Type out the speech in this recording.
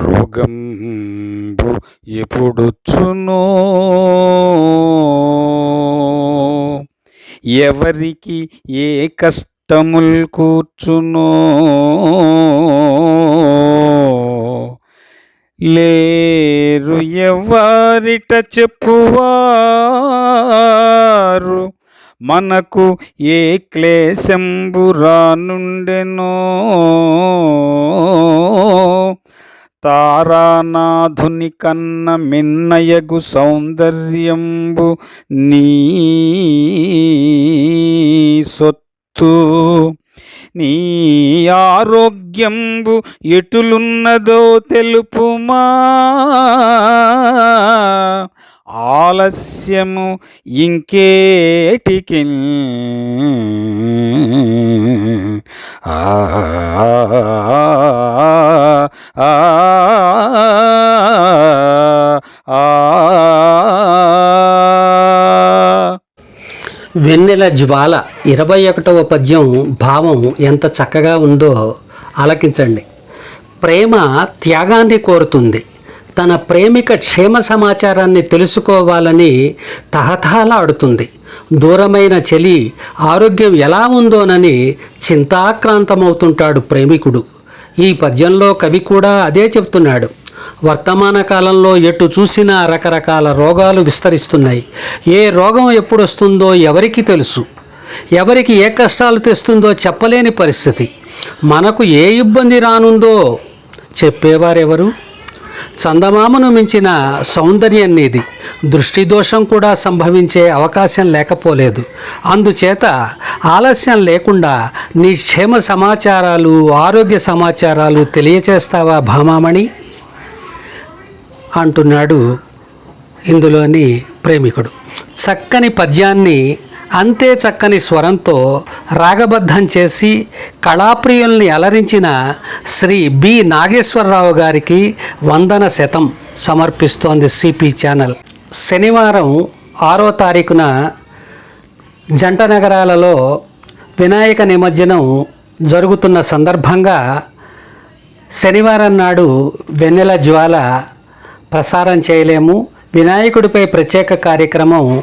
రోగంబు ఎప్పుడొచ్చునో ఎవరికి ఏ కష్టముల్ కూర్చునో? లేరు ఎవరిట చెప్పువారు? మనకు ఏ క్లేశంబురానుండెనో తారానాథుని కన్న మిన్నయగు సౌందర్యంబు నీ సొత్తు. నీ ఆరోగ్యంబు ఎటులున్నదో తెలుపుమా? ఆలస్యము ఇంకేటికి ఆ. వెన్నెల జ్వాల ఇరవై ఒకటవ పద్యం భావం ఎంత చక్కగా ఉందో ఆలకించండి. ప్రేమ త్యాగాన్ని కోరుతుంది. తన ప్రేమిక క్షేమ సమాచారాన్ని తెలుసుకోవాలని తహతహలాడుతుంది. దూరమైన చలి ఆరోగ్యం ఎలా ఉందోనని చింతాక్రాంతమవుతుంటాడు ప్రేమికుడు. ఈ పద్యంలో కవి కూడా అదే చెప్తున్నాడు వర్తమాన కాలంలో ఎటు చూసినా రకరకాల రోగాలు విస్తరిస్తున్నాయి. ఏ రోగం ఎప్పుడు వస్తుందో ఎవరికి తెలుసు. ఎవరికి ఏ కష్టాలు తెస్తుందో చెప్పలేని పరిస్థితి. మనకు ఏ ఇబ్బంది రానుందో చెప్పేవారెవరు? చందమామను మించిన సౌందర్యం నీది దృష్టి దోషం కూడా సంభవించే అవకాశం లేకపోలేదు. అందుచేత ఆలస్యం లేకుండా నీ క్షేమ సమాచారాలు ఆరోగ్య సమాచారాలు తెలియచేస్తావా భామామణి? అంటున్నాడు ఇందులోని ప్రేమికుడు. చక్కని పద్యాన్ని అంతే చక్కని స్వరంతో రాగబద్ధం చేసి కళాప్రియుల్ని అలరించిన శ్రీ బి. నాగేశ్వరరావు గారికి వందన శతం సమర్పిస్తోంది సిపి ఛానల్. శనివారం ఆరో తారీఖున జంట నగరాలలో వినాయక నిమజ్జనం జరుగుతున్న సందర్భంగా శనివారం నాడు వెన్నెల జ్వాల ప్రసారం చేయలేము. వినాయకుడిపై ప్రత్యేక కార్యక్రమం